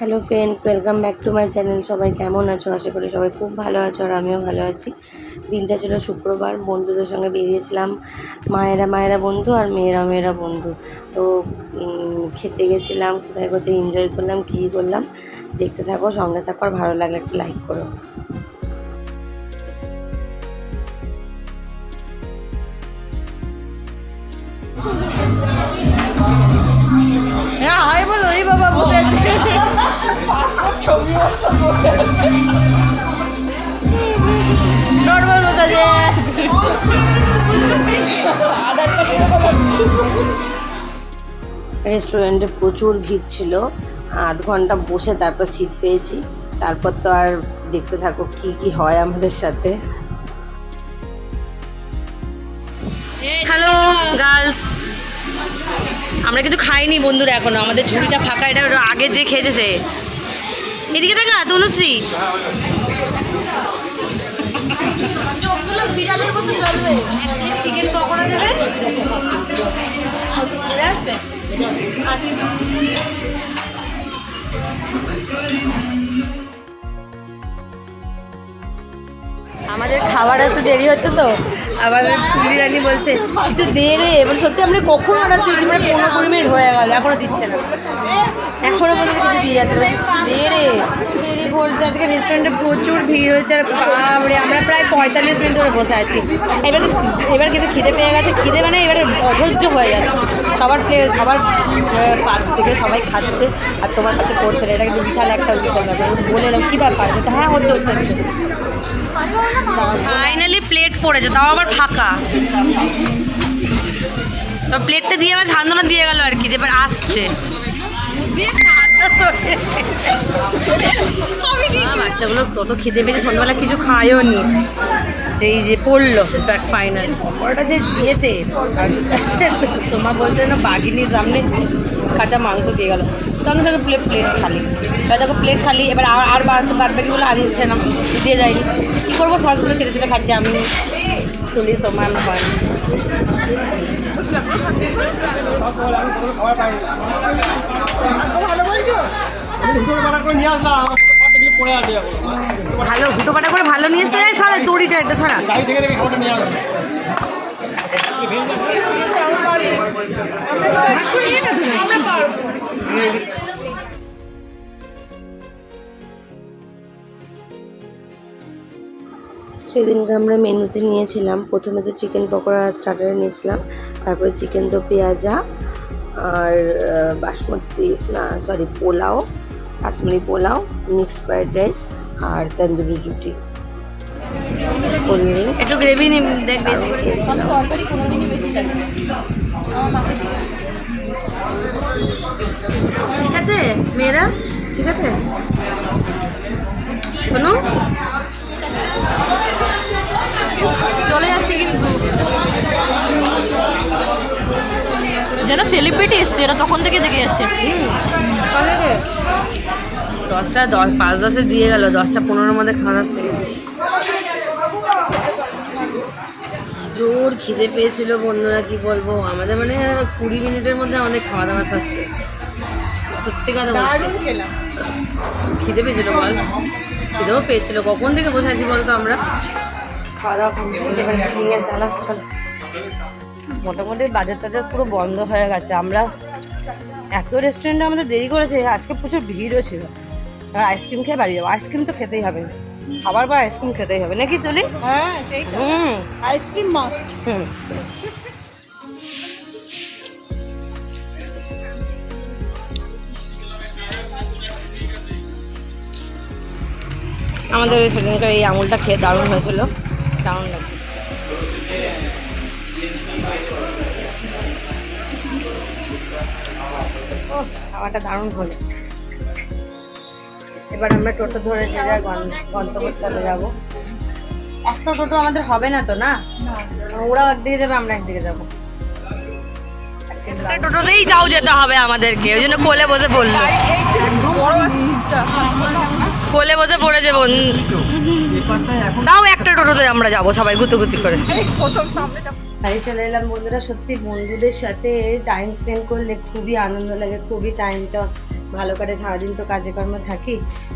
Hello friends welcome back to my channel সবাই কেমন আছো? আশা করি সবাই খুব ভালো আছো আর আমিও ভালো আছি। দিনটা ছিল শুক্রবার, বন্ধুদের সঙ্গে বেরিয়েছিলাম। মায়েরা মায়েরা বন্ধু আর মেয়েরা মেয়েরা বন্ধু। তো খেতে গেছিলাম, কোথায় কোথায় এনজয় করলাম, কী করলাম দেখতে থাকো, সঙ্গে থাকো আর ভালো লাগলে একটু লাইক করো। হ্যাঁ হয় বলো, এই বাবা বসে আছে। নর্মাল কীরকম হচ্ছে রেস্টুরেন্টে প্রচুর ভিড় ছিল। আধ ঘণ্টা বসে তারপর সিট পেয়েছি। তারপর তো আর দেখতে থাকো কি কি হয় আমাদের সাথে। হ্যালো গার্লস আমরা কিন্তু খাইনি বন্ধুরা এখনও, আমাদের ঝুড়িটা ফাঁকা, এটা আগে যে খেয়েছে এদিকে দেখা, তনুশ্রী। মতো জ্বলবে। চিকেন পকোড়া দেবে। আসবে? আমাদের খাবার আসতে দেরি হচ্ছে তো? আমাদের বিরিয়ানি রানী বলছে, কিছু দে রে, এবার সত্যি আমরা কখন অর্ডার দিয়েছি মানে পনেরো কুড়ি মিনিট হয়ে গেল, এখনও দিচ্ছে না। দিয়ে যাচ্ছে রে। দেরি করছে আজকে রেস্টুরেন্টে প্রচুর ভিড় হয়েছে আর বাপরে আমরা প্রায় পঁয়তাল্লিশ মিনিট ধরে বসে আছি। এবার এবার কিন্তু খিদে পেয়ে গেছে। খিদে মানে এবারে অধৈর্য হয়ে যাচ্ছে। সবার প্লে- সবার পাত থেকে সবাই খাচ্ছে আর তোমার কাছে করছে না। এটা কিন্তু বিশাল একটা বিশাল ব্যাপার। বলে এলাম কী ব্যাপার? বলছে হ্যাঁ হচ্ছে হচ্ছে হচ্ছে। ফাইনালি প্লেট পড়েছে তাও আবার ফাঁকা। তো প্লেটটা দিয়ে আবার ঝান্দনা দিয়ে গেল আর কি যে এবার আসছে। বাচ্চাগুলো কত খিদে পেয়েছে। সন্ধ্যাবেলা কিছু খায়ও নি যেই যে পড়ল, ব্যাক ফাইনাল। ওটা যে দিয়েছে তোমার বলছে না, বাঘিনীর সামনে কাঁচা মাংস দিয়ে গেল। সঙ্গে সঙ্গে প্লেট প্লেট খালি। এবার দেখো প্লেট খালি, এবার আর আর বাদ বাদ বাকিগুলো দিচ্ছে না। দিয়ে যায়নি। কী করব? সসগুলো কেটে কেটে খাচ্ছি আমি। তুলি আমরা হয় না। ভালো পাটা করে ভালো নিয়ে এসে সরা দড়িটা একটা সরা। সেদিনকে আমরা মেনুতে নিয়েছিলাম প্রথমে তো চিকেন পকোড়া স্টার্টারে নিয়েছিলাম তারপরে চিকেন তো পেঁয়াজা আর বাসমতি না sorry pulao Kashmiri pulao mixed fried rice আর তন্দুরি রুটি। একটু গ্রেভি দেখ বেশি করে তরকারি কোনোদিনই বেশি লাগে না। আমার মাকে ঠিক আছে। ঠিক আছে মেয়েরা? ঠিক আছে? শোনো। চলে যাচ্ছে কিন্তু। যেন সেলিব্রিটি এসছে এটা তখন থেকে দেখে যাচ্ছে। দশটা দশ পাঁচ দশে দিয়ে গেল দশটা পনেরোর মধ্যে খাওয়া শেষ। জোর খিদে পেয়েছিল বন্ধুরা কি বলব? আমাদের মানে কুড়ি মিনিটের মধ্যে আমাদের খাওয়া দাওয়া শেষ। সত্যি কথা বলছি। খিদে পেয়েছিল বল? খিদেও পেয়েছিল। কখন থেকে বসে আছি বলতো আমরা? খাওয়া দাওয়া ঝিঙের চলো। মোটামুটি বাজার টাজার পুরো বন্ধ হয়ে গেছে। আমরা এত রেস্টুরেন্টে আমাদের দেরি করেছে আজকে প্রচুর ভিড়ও ছিল। আর আইসক্রিম খেয়ে বাড়ি যাব। আইসক্রিম তো খেতেই হবে। খাবার পর আইসক্রিম খেতেই হবে। নাকি তুলি? হ্যাঁ হুম। আইসক্রিম মাস্ট হুম। আমাদের সেদিনকার এই আমুলটা খেয়ে দারুণ হয়েছিল। দারুণ লাগছে। খাওয়াটা দারুণ হলো। এবার আমরা টোটো ধরে যে যার গন্তব্যস্থলে যাব। একটা টোটো আমাদের হবে না তো না? ওরাও একদিকে যাবে আমরা একদিকে যাব। টোটোতেই যাও যেতে হবে আমাদেরকে ওই জন্য কোলে বসে বড় কোলে বসে পড়েছে বোন তাও একটা টোটোতে আমরা যাব সবাই গুতুগুতি করে। প্রথম সামনে বাড়ি চলে এলাম বন্ধুরা, সত্যি বন্ধুদের সাথে টাইম স্পেন্ড করলে খুবই আনন্দ লাগে, খুবই টাইমটা ভালো করে সারাদিন তো কাজে থাকি।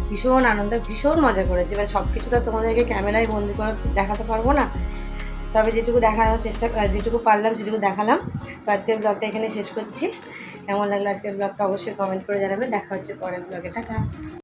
ভীষণ আনন্দ, ভীষণ মজা করেছি। এবার সব কিছু তো তোমাদেরকে ক্যামেরায় বন্দি করে, দেখাতে পারব না। তবে যেটুকু দেখানোর চেষ্টা যেটুকু পারলাম, সেটুকু দেখালাম। তো আজকের ব্লগটা এখানে শেষ করছি। কেমন লাগল আজকের ব্লগটা অবশ্যই কমেন্ট করে জানাবে। দেখা হচ্ছে পরের ব্লগে টাকা